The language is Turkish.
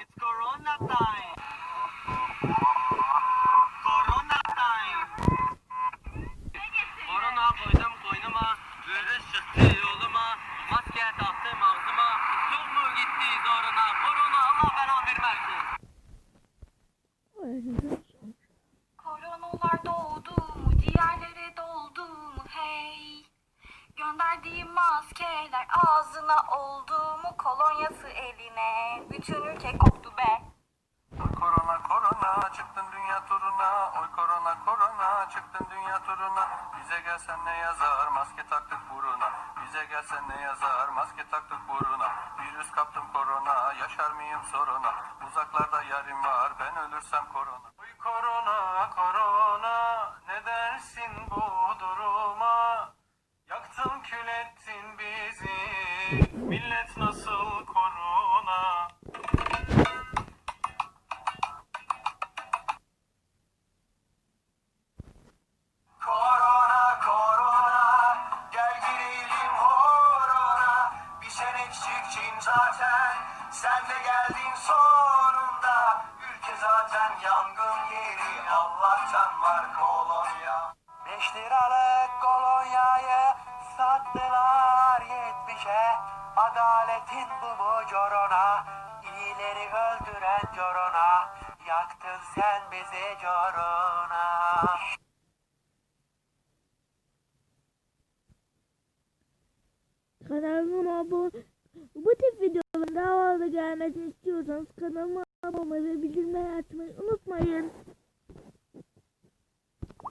It's Corona time. Corona time. Korona koydum koynuma, virüs yoluma, maske taktım ağzıma, yok mu gitti zoruna, korona Allah belanı vermesin. Koronalar doğdu ciğerlere doldu hey? Gönderdiğim maskeler ağzına oldu mu, kolonyası eline, bütün ülke koptu be. Oy korona korona çıktın dünya turuna. Oy korona korona çıktın dünya turuna. Bize gelsen ne yazar maske taktık buruna. Bize gelsen ne yazar maske taktık buruna. Virüs kaptım korona yaşar mıyım soruna. Uzaklarda yarim var ben ölürsem korona zaten. Sen de geldin sonunda. Ülke zaten yangın yeri. Allah'tan var kolonya. Beş liralık kolonyayı sattılar yetmişe. Adaletin bu mu corona? İyileri öldüren corona. Yaktın sen bizi corona. Kanalıma abone bu tip videoların daha fazla gelmesini istiyorsanız kanalıma abone olmayı ve bildirimleri açmayı unutmayın.